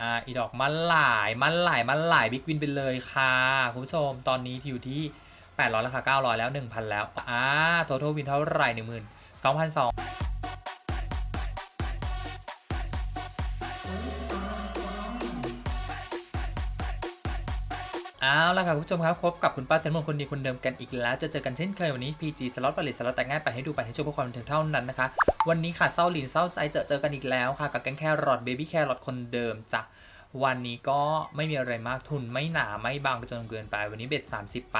อ่าอีดอกมันหลายมันหลายมันหลายบิ๊กวินไปเลยค่ะคุณผู้ชมตอนนี้อยู่ที่ 800แล้วค่ะ900 แล้ว 1,000 แล้วอ่าท t a l วินเท่าไหร่10,000 2,200 เอาละค่ะคุณผู้ชมครับพบกับคุณป้าเซนมงคนดีคนเดิมกันอีกแล้ว จะเจอกันเช่นเคยวันนี้ PG สล็อตผลิตสล็อตแต่ง่ายไปให้ดูไปให้ชมเพื่อความบันเทิงเท่านั้นนะคะ วันนี้ค่ะเศร้าลินเศร้าใจเจอเจอกันอีกแล้วค่ะ กับแกงแครอทเบบี้แครอทคนเดิมจ้ะวันนี้ก็ไม่มีอะไรมากทุนไม่หนาไม่บางจนเกินไป วันนี้เบ็ด30ไป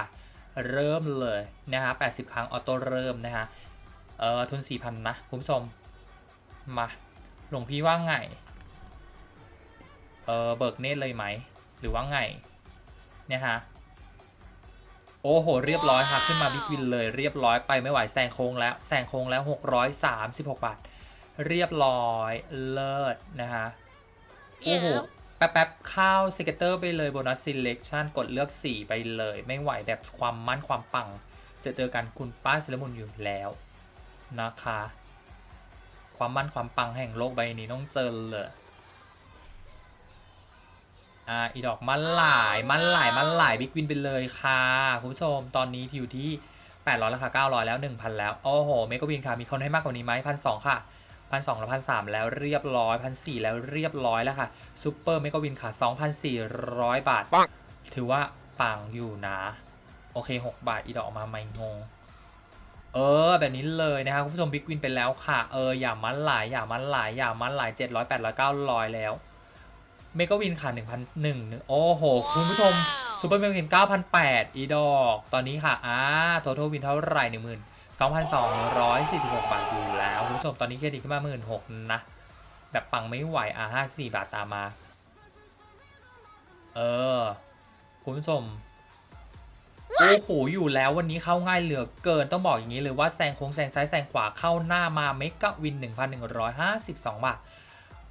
เริ่มเลยนะคะ80 ครั้งออโต้เริ่มนะคะเออทุน 4,000 นะคุณผู้ชมมาหลวงพี่ว่าไงเออเบิกเนตเลยไหม หรือว่าไง นี่ยฮะโอ้โห เรียบร้อยค่ะ ขึ้นมาบิ๊กวินเลยเรียบร้อยไปไม่ไหวแซงโค้งแล้วแซงโค้งแล้ว 636 บาท เรียบร้อยเลิศนะฮะโอ้โหแป๊บๆเข้าวสเกตเตอร์ไปเลยโบนัส selection กดเลือก 4 ไปเลย ไม่ไหวแบบความมั่นความปัง จะเจอกันคุณป้าเซเลมุนอยู่แล้วนะคะ ความมั่นความปังแห่งโลกใบนี้ต้องเจอเลย อ่าอีดอกมันหลายมันหลายมันหลายบิ๊กวินไปเลยค่ะคุณผู้ชมตอนนี้อยู่ที่ 800แล้วค่ะ900 แล้ว 1,000 แล้ว โอ้โหเมกวินค่ะมีคนให้มากกว่านี้ไหมพันสค่ะพันสองแล้วพันสามแล้วเรียบร้อยพันสี่แล้วเรียบร้อยแล้วค่ะซูเปอร์เมกวินค่ะ 2,400 บาท ถือว่าปังอยู่นะ โอเค 6 บาทอีดอกออกมาไม่งงเออ แบบนี้เลยนะคะคุณผู้ชมบิ๊กวินไปแล้วค่ะ เอออย่ามันหลายอย่ามันหลายอย่ามันหลาย700 800 900 แล้ว เมกวินค่ะ1,001โอ้โห คุณผู้ชมซูเปอร์เมกวิน9,008อีดอก ตอนนี้ค่ะอ่าท t a l วินเท่าไหร่1 2 246 บาทอยู่แล้ว คุณผู้ชมตอนนี้เครดิตขึ้นมา 16,000นะ แบบปังไม่ไหว อ่า54 บาทตามมา เออ คุณผู้ชม โอ้โห อยู่แล้ววันนี้เข้าง่ายเหลือเกินต้องบอกอย่างนี้เลยว่าแซงโค้งแซงซ้ายแซงขวาเข้าหน้ามาเมกะวิน 1,152 บาท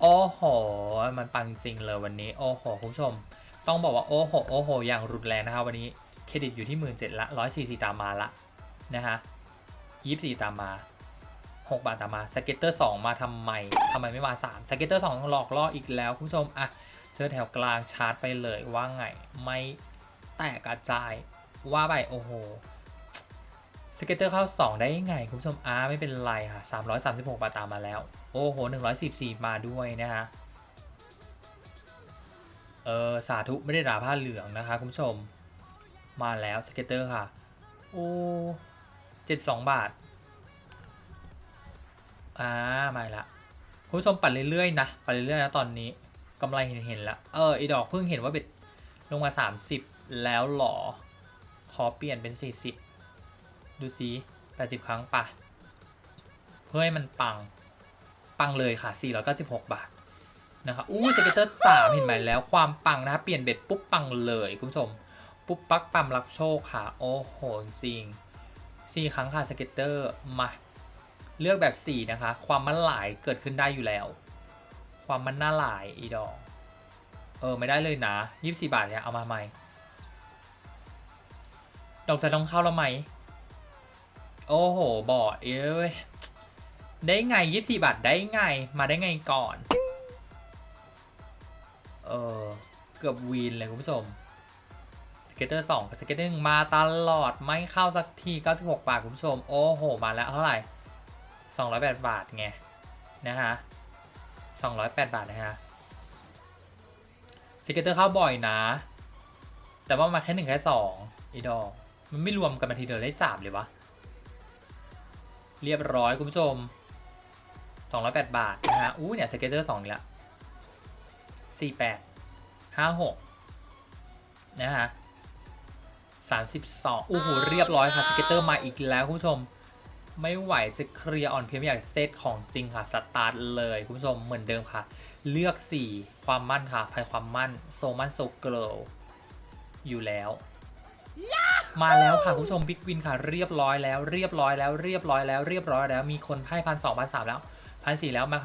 โอ้โห มันปังจริงเลยวันนี้ โอ้โห คุณผู้ชม ต้องบอกว่าโอ้โห โอ้โห อย่างรุนแรงนะคะวันนี้เครดิตอยู่ที่17,000ละ144ตามมาละนะฮะ24ตามมา6บาทตามมาสเก็ตเตอร์2มาทำไมทำไมไม่มา3สเก็ตเตอร์2หลอกล่ออีกแล้ว คุณผู้ชมอะเจอแถวกลางชาร์จไปเลยว่าไง ไม่แตกกระจายว่าไปโอ้โห สเก็ตเตอร์เข้า 2 ได้ยังไงคุณผู้ชมอาไม่เป็นไรค่ะ 336บาทตามมาแล้ว โอ้โห 114 มาด้วยนะฮะ เออสาธุไม่ได้ด่าผ้าเหลืองนะคะคุณผู้ชม มาแล้วสเก็ตเตอร์ค่ะ โอ้72 บาท อ่า มาละคุณผู้ชมปั่นเรื่อยๆนะ ปั่นเรื่อยๆนะตอนนี้กำไรเห็นเห็นๆละ เออไอดอกเพิ่งเห็นว่าเบ็ดลงมา 30 แล้วหรอ ขอเปลี่ยนเป็น 40 ดูซิ80 ครั้งปะเพื่อให้มันปัง ปังเลยค่ะ 496 บาท นะคะอู้สเก็ตเตอร์สามเห็นไหมแล้วความปังนะคะเปลี่ยนเบ็ดปุ๊บปังเลยคุณผู้ชม ปุ๊บปักปั๊มรับโชคค่ะ โอ้โหจริงสี่ครั้งค่ะสเก็ตเตอร์มา เลือกแบบสี่นะคะ ความมันหลายเกิดขึ้นได้อยู่แล้ว ความมันน่าหลายอีดอกเออไม่ได้เลยนะยี่สิบาทเนี่ยเอามาใหม่ ดอกจะต้องเข้าแล้วไหม โอ้โหบอดเอ้ยได้ไงยี่สิบบาทได้ไง มาได้ไงก่อน เออ เกือบวีนเลยคุณผู้ชมสเก็ตเตอร์สองกับสเก็ตเตอร์หนึ่งมาตลอดไม่เข้าสักที96บาทคุณผู้ชม โอ้โห มาแล้วเท่าไหร่208บาทไง นะฮะ208บาทนะฮะสเก็ตเตอร์เข้าบ่อยนะ แต่ว่ามาแค่หนึ่งแค่สองอีดอกมันไม่รวมกันมาทีเดียวได้สามเลยวะ เรียบร้อยคุณผู้ชม 208 บาทนะฮะอู้เนี่ยสเก็ตเตอร์สองนี่ละสี่แปดห้าหกนะฮะสามสิบสองโอ้โหเรียบร้อยค่ะสเก็ตเตอร์มาอีกแล้วคุณผู้ชม ไม่ไหวจะเคลียร์ออนเพียมอยากเซตของจริงค่ะสตาร์ทเลยคุณผู้ชมเหมือนเดิมค่ะ เลือก4ความมั่นค่ะภายความมั่นโซมั่นโซเกิลอยู่แล้ว มาแล้วค่ะคุณผู้ชมบิ๊กวินค่ะเรียบร้อยแล้วเรียบร้อยแล้วเรียบร้อยแล้วเรียบร้อยแล้วมีคนให้พันสองพันสามแล้วพันสี่แล้วมา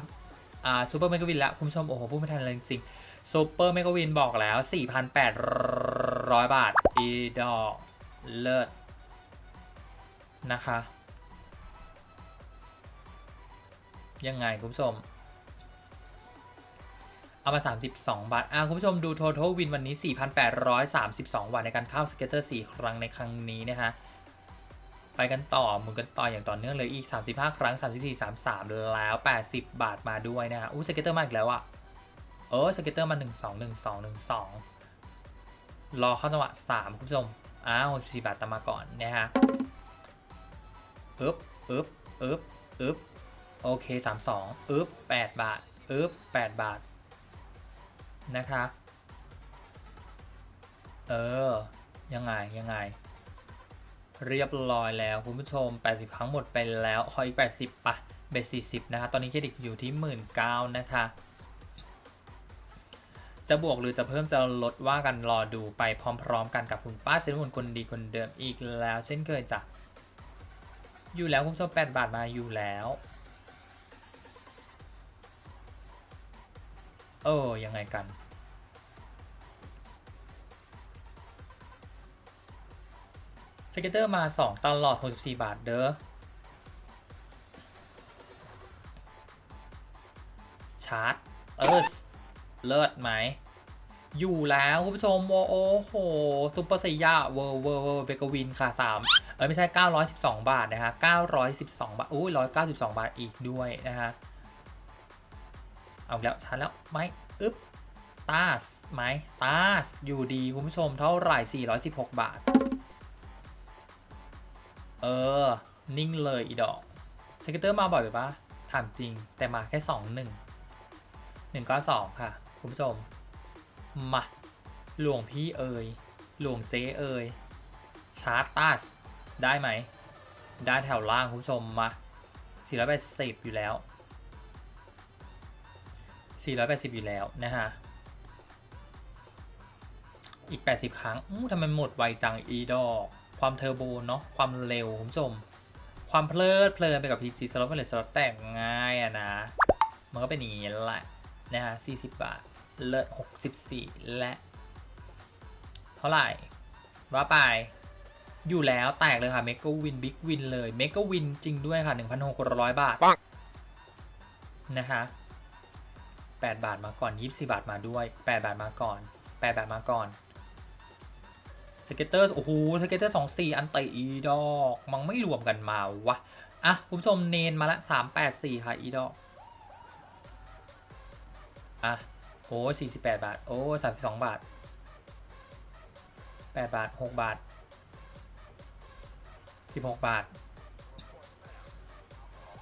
อ่าซูเปอร์เมกาวินแล้วคุณผู้ชมโอ้โหพูดไม่ทันเลยจริงซูเปอร์เมกาวินบอกแล้ว 4,800 บาท อีดอกเลิศนะคะ ยังไงคุณผู้ชม เอามา 32 บาท อะคุณผู้ชมดู total win วันนี้ 4,832 วันในการเข้าสเก็ตเตอร์4ครั้งในครั้งนี้นะฮะ ไปกันต่อหมุนกันต่ออย่างต่อเนื่องเลยอีก 35 ครั้ง 34 33 แล้ว 80 บาทมาด้วยนะฮะ อู้สเก็ตเตอร์มาอีกแล้วอะเออสเก็ตเตอร์มา 1 2 1 2 1 2 รอเข้าจังหวะ 3 คุณผู้ชม อ้าว64บาทตามมาก่อนนะฮะอึ๊บอึ๊บอึ๊บอึ๊บโอเค 32อึ๊บ8บาทอึ๊บ8บาท นะคะ เออ ยังไง ยังไง เรียบร้อยแล้ว คุณผู้ชม 80 ครั้งหมดไปแล้ว ขออีก 80ปะเบส40 นะคะ ตอนนี้เครดิตอยู่ที่ 19,000นะคะ จะบวกหรือจะเพิ่มจะลดว่ากันรอดูไปพร้อมๆ กันกับคุณป้าเซนวนคนดีคนเดิมอีกแล้ว เช่นเคยจ้ะอยู่แล้วคุณผู้ชม8บาทมาอยู่แล้ว เออ ยังไงกัน สเกตเตอร์มา 2 ตลอด 64 บาทเด้อ ชาร์จ เออเลิศไหม อยู่แล้วคุณผู้ชมโอ้โอ้โหซุปเปอร์ไซยาเวอร์เวอร์เวอร์เบกวินค่ะ 3 เออไม่ใช่ 912 บาท นะฮะ 912 บาท อุ้ย192 บาทอีกด้วย นะฮะ เอาแล้วชาร์จแล้วไหมอึ๊บตาสไหมตาสอยู่ดีคุณผู้ชมเท่าไหร่ 416 บาท เออ นิ่งเลยอีดอกสเกตเตอร์มาบ่อยไปปะถามจริงแต่มาแค่ 2 1 1ก็2ค่ะ คุณผู้ชม มา หลวงพี่เอ่ย หลวงเจ๊เอ่ย ชาร์ตตัส ได้ไหม ได้แถวล่างคุณผู้ชมมา480 อยู่แล้ว 480 อยู่แล้วนะฮะ อีก 80 ครั้งอู้ทำไมหมดไวจังอีดอก ความเทอร์โบเนาะ ความเร็วคุณผู้ชม ความเพลิดเพลินไปกับ PC สล็อตเป็นเลยสล็อตแต่งง่ายอะนะ มันก็เป็นอย่างนี้แหละ นะฮะ 40 บาท เลิศ64 และ เท่าไหร่ ว่าไปอยู่แล้วแตกเลยค่ะเมก a วินบิ๊กวินเลยเมก a วินจริงด้วยค่ะ 1,600 บาทปังนะคะ 8 บาทมาก่อน 24 บาทมาด้วย 8 บาทมาก่อน 8 บาทมาก่อนสเก็ตเตอร์โอ้โหสเก็ตเตอร์สองสี่อันติอีดอกมันไม่รวมกันมาวะอะคุณผู้ชมเนนมาละ384ค่ะอีดอกอะโอ้สี่สิบแปดบาท โอ้สามสิบสองบาทแปดบาทหกบาทสิบหกบาท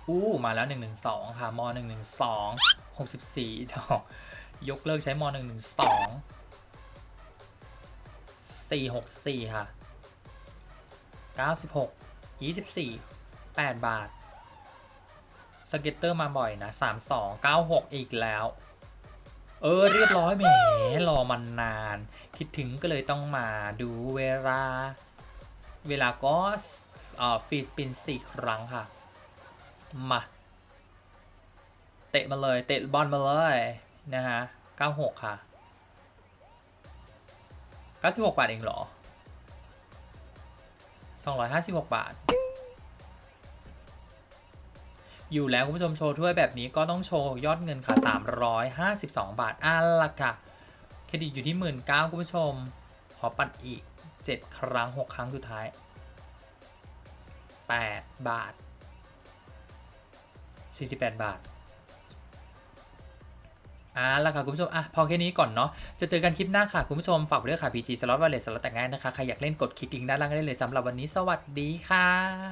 อู้มาแล้วหนึ่งหนึ่งสองค่ะมหนึ่งหนึ่งสอง หกสิบสี่ดอก ยกเลิกใช้มหนึ่งหนึ่งสองสี่หกสี่ค่ะเก้าสิบหกยี่สิบสี่แปดบาท สเก็ตเตอร์มาบ่อยนะสามสองเก้าหกอีกแล้ว เออ เรียบร้อยแหมรอมันนาน คิดถึงก็เลยต้องมาดูเวลา เวลาก็ฟรีสปินสี่ครั้งค่ะ มา เตะมาเลย เตะบอลมาเลยนะฮะ 96 ค่ะ 96 บาทเองเหรอ 256 บาท อยู่แล้วคุณผู้ชมโชว์ถ้วยแบบนี้ก็ต้องโชว์ยอดเงินค่ะ 352 บาทอะละค่ะเครดิตอยู่ที่ 19,000คุณผู้ชม ขอปัดอีก 7 ครั้ง 6 ครั้งสุดท้าย 8 บาท 48 บาท อะละค่ะคุณผู้ชมอะพอแค่นี้ก่อนเนาะจะเจอกันคลิปหน้าค่ะคุณผู้ชมฝากไว้ด้วยค่ะ PG สล็อตวอลเล็ตสล็อตแต่งงานนะคะใครอยากเล่นกดคลิกลิงก์ด้านล่างได้เลยสำหรับวันนี้สวัสดีค่ะ